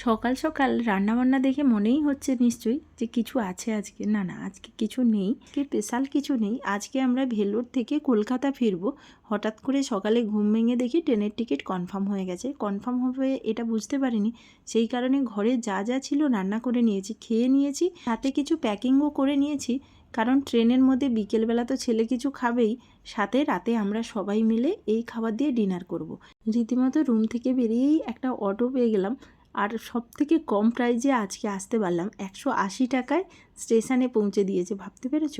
সকাল সকাল রান্নাবান্না দেখে মনেই হচ্ছে নিশ্চয়ই যে কিছু আছে আজকে। না না, আজকে কিছু নেই স্পেশাল কিছু নেই। আজকে আমরা ভেলোর থেকে কলকাতা ফিরবো। হঠাৎ করে সকালে ঘুম ভেঙে দেখি ট্রেনের টিকিট কনফার্ম হয়ে গেছে। কনফার্ম হবে এটা বুঝতে পারিনি। সেই কারণে ঘরে যা যা ছিল রান্না করে নিয়েছি, খেয়ে নিয়েছি। সাথে কিছু প্যাকিংও করে নিয়েছি। কারণ ট্রেনের মধ্যে বিকেলবেলা তো ছেলে কিছু খাবেই। সাথে রাতে আমরা সবাই মিলে এই খাবার দিয়ে ডিনার করব। রীতিমতো রুম থেকে বেরিয়েই একটা অটো পেয়ে গেলাম। আর সব থেকে কম প্রাইজে আজকে আসতে পারলাম। একশো আশি টাকায় স্টেশনে পৌঁছে দিয়েছে, ভাবতে পেরেছ?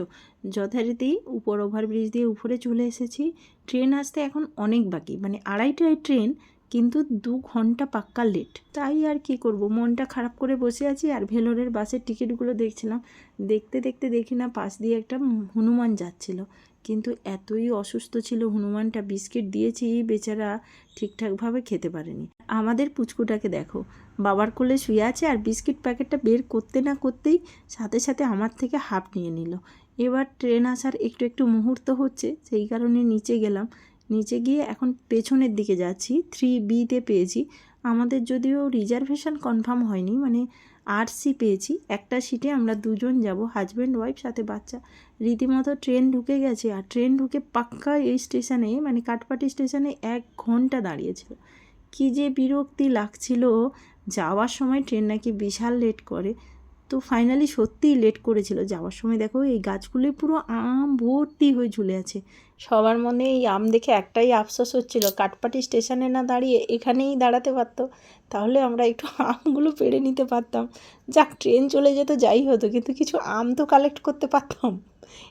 যথারীতি উপর ওভারব্রিজ দিয়ে উপরে চলে এসেছি। ট্রেন আসতে এখন অনেক বাকি মানে আড়াইটায় ট্রেন কিন্তু দু ঘণ্টা পাক্কা লেট তাই আর কি করব? মনটা খারাপ করে বসে আছি আর ভেলোরের বাসের টিকিটগুলো দেখছিলাম। দেখতে দেখতে দেখি না পাশ দিয়ে একটা হনুমান যাচ্ছিল। কিন্তু এতই অসুস্থ ছিল হনুমানটা, বিস্কিট দিয়েছি বেচারা ঠিকঠাকভাবে খেতে পারেনি। আমাদের পুচকুটাকে দেখো, বাবার কোলে শুয়ে আছে আর বিস্কিট প্যাকেটটা বের করতে না করতেই সাথে সাথে আমার থেকে হাফ নিয়ে নিল। এবার ট্রেন আসার একটু একটু মুহূর্ত হচ্ছে, সেই কারণে নিচে গেলাম। নিচে গিয়ে এখন পেছনের দিকে যাচ্ছি। থ্রি বিতে পেয়েছি। আমাদের যদিও রিজার্ভেশন কনফার্ম হয়নি মানে আর সি পেয়েছি। একটা সিটে আমরা দুজন যাব হাজব্যান্ড ওয়াইফ সাথে বাচ্চা। রীতিমতো ট্রেন ঢুকে গেছে, আর ট্রেন ঢুকে পাক্কা এই স্টেশনে মানে কাটপাটি স্টেশনে এক ঘণ্টা দাঁড়িয়েছিল। কি যে বিরক্তি লাগছিল। যাওয়ার সময় ট্রেন নাকি বিশাল লেট করে। তো ফাইনালি সত্যিই লেট করেছিল। যাওয়ার সময় দেখো এই গাছগুলোই পুরো আম ভর্তি হয়ে ঝুলে আছে। সবার মনে এই আম দেখে একটাই আফসোস হচ্ছিল কাটপাটি স্টেশনে না দাঁড়িয়ে এখানেই দাঁড়াতে পারতো। তাহলে আমরা একটু আমগুলো পেড়ে নিতে পারতাম। যাক ট্রেন চলে যেত, যাই হতো, কিন্তু কিছু আম তো কালেক্ট করতে পারতাম।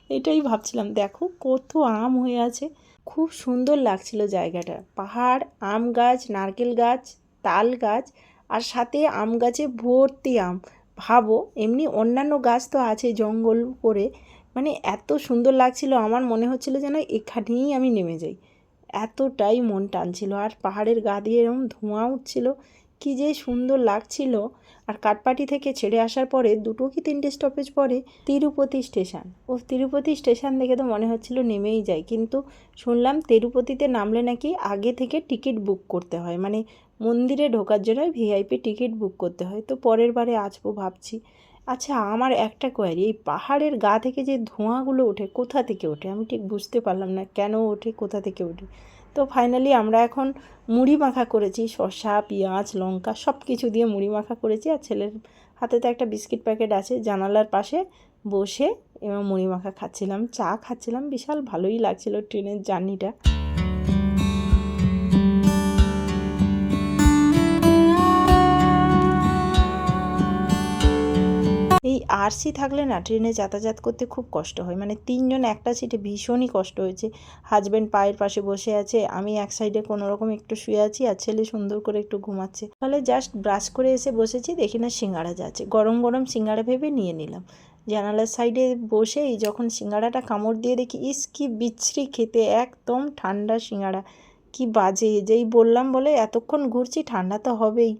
এটাই ভাবছিলাম, দেখো কত আম হয়ে আছে। খুব সুন্দর লাগছিল জায়গাটা। পাহাড়, আম গাছ, নারকেল গাছ, তাল গাছ, আর সাথে আম গাছে ভর্তি আম। ভাবো, এমনি অন্যান্য গাছ তো আছে জঙ্গল করে মানে এত সুন্দর লাগছিল, আমার মনে হচ্ছিল যেন এখানেই আমি নেমে যাই। এতটাই মন টানছিল, আর পাহাড়ের গা দিয়ে এরকম ধোঁয়া উঠছিল কী যে সুন্দর লাগছিল। আর কাটপাটি থেকে ছেড়ে আসার পরে দুটো কি তিনটে স্টপেজ পরে তিরুপতি স্টেশন। ও তিরুপতি স্টেশন দেখে তো মনে হচ্ছিল নেমেই যায়। কিন্তু শুনলাম তিরুপতিতে নামলে নাকি আগে থেকে টিকিট বুক করতে হয়। মানে মন্দিরে ঢোকার জন্য ভিআইপি টিকিট বুক করতে হয়। তো পরের বারে আসব ভাবছি। আচ্ছা আমার একটা কোয়ারি এই পাহাড়ের গা থেকে যে ধোঁয়াগুলো ওঠে, কোথা থেকে ওঠে? আমি ঠিক বুঝতে পারলাম না, কেন ওঠে, কোথা থেকে ওঠে? তো ফাইনালি আমরা এখন মুড়ি মাখা করেছি, শসা, পেঁয়াজ, লঙ্কা সব কিছু দিয়ে মুড়ি মাখা করেছি আর ছেলের হাতে তো একটা বিস্কিট প্যাকেট আছে, জানালার পাশে বসে এবং মুড়ি মাখা খাচ্ছিলাম, চা খাচ্ছিলাম, বিশাল ভালোই লাগছিল ট্রেনের জার্নিটা আরসি থাকলে না ট্রেনে যাতায়াত করতে খুব কষ্ট হয়। মানে তিনজন একটা সিটে ভীষণই কষ্ট হয়েছে। হাজব্যান্ড পায়ের পাশে বসে আছে, আমি এক সাইডে কোনো রকম একটু শুয়ে আছি আর ছেলে সুন্দর করে একটু ঘুমাচ্ছে। তাহলে জাস্ট ব্রাশ করে এসে বসেছি, দেখি না সিঙ্গাড়া যাচ্ছে। গরম গরম সিঙ্গাড়া ভেবে নিয়ে নিলাম। জানালার সাইডে বসেই যখন সিঙ্গাড়াটা কামড় দিয়ে দেখি, ইস কি বিচ্ছিরি খেতে, একদম ঠান্ডা সিঙ্গাড়া কি বাজে, যেই বললাম বলে এতক্ষণ ঘুরছি, ঠান্ডা তো হবেই।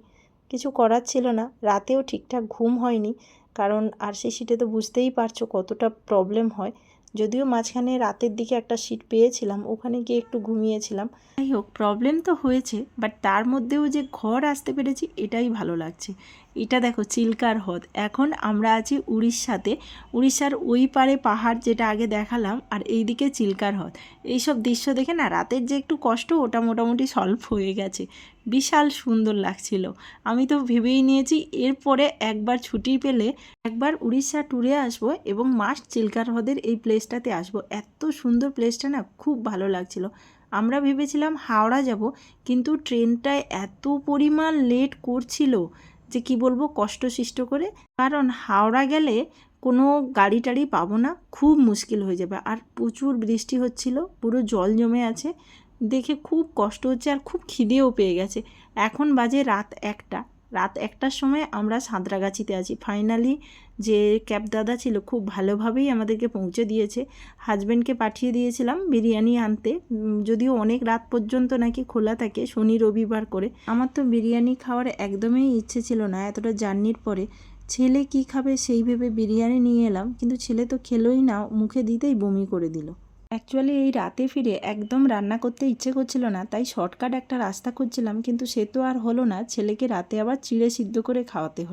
কিছু করার ছিল না, রাতেও ঠিকঠাক ঘুম হয়নি। কারণ আর সেই সিটে তো বুঝতেই পারছ কতটা প্রবলেম হয়। যদিও মাঝখানে রাতের দিকে একটা সিট পেয়েছিলাম, ওখানে গিয়ে একটু ঘুমিয়েছিলাম। যাই হোক প্রবলেম তো হয়েছে বাট তার মধ্যেও যে ঘর আসতে পেরেছি, এটাই ভালো লাগছে। এটা দেখো চিল্কার হ্রদ। এখন আমরা আছি উড়িষ্যাতে। উড়িষ্যার ওই পারে পাহাড় যেটা আগে দেখালাম, আর এই দিকে চিল্কার হ্রদ। এইসব দৃশ্য দেখে না রাতের যে একটু কষ্ট, ওটা মোটামুটি সলভ হয়ে গেছে। বিশাল সুন্দর লাগছিল। আমি তো ভেবেই নিয়েছি এরপরে একবার ছুটি পেলে একবার উড়িষ্যা ট্যুরে আসব এবং মাস্ট চিল্কার হ্রদের এই প্লেসটাতে আসব। এত সুন্দর প্লেসটা না খুব ভালো লাগছিল। আমরা ভেবেছিলাম হাওড়া যাব, কিন্তু ট্রেনটায় এত পরিমাণ লেট করছিল। যে কি বলব, কষ্ট সৃষ্ট করে। কারণ হাওড়া গেলে কোনো গাড়ি টাড়ি পাবো না, খুব মুশকিল হয়ে যাবে। আর প্রচুর বৃষ্টি হচ্ছিল, পুরো জল জমে আছে। দেখে খুব কষ্ট হচ্ছে আর খুব খিদেও পেয়ে গেছে। এখন বাজে রাত একটা। রাত একটার সময় আমরা সাঁতরাগাছিতে আছি। ফাইনালি যে ক্যাব দাদা ছিল, খুব ভালোভাবেই আমাদেরকে পৌঁছে দিয়েছে। হাজব্যান্ডকে পাঠিয়ে দিয়েছিলাম বিরিয়ানি আনতে। যদিও অনেক রাত পর্যন্ত নাকি খোলা থাকে শনি, রবিবার করে। আমার তো বিরিয়ানি খাওয়ার একদমই ইচ্ছে ছিল না এতটা জার্নির পরে। ছেলে কি খাবে সেই ভেবে বিরিয়ানি নিয়ে এলাম, কিন্তু ছেলে তো খেলোই না, মুখে দিতেই বমি করে দিল। অ্যাকচুয়ালি এই রাতে ফিরে একদম রান্না করতে ইচ্ছে করছিল না, তাই শর্টকাট একটা রাস্তা খুঁজছিলাম, কিন্তু সে তো আর হলো না। ছেলেকে রাতে আবার চিড়ে সিদ্ধ করে খাওয়াতে হলো।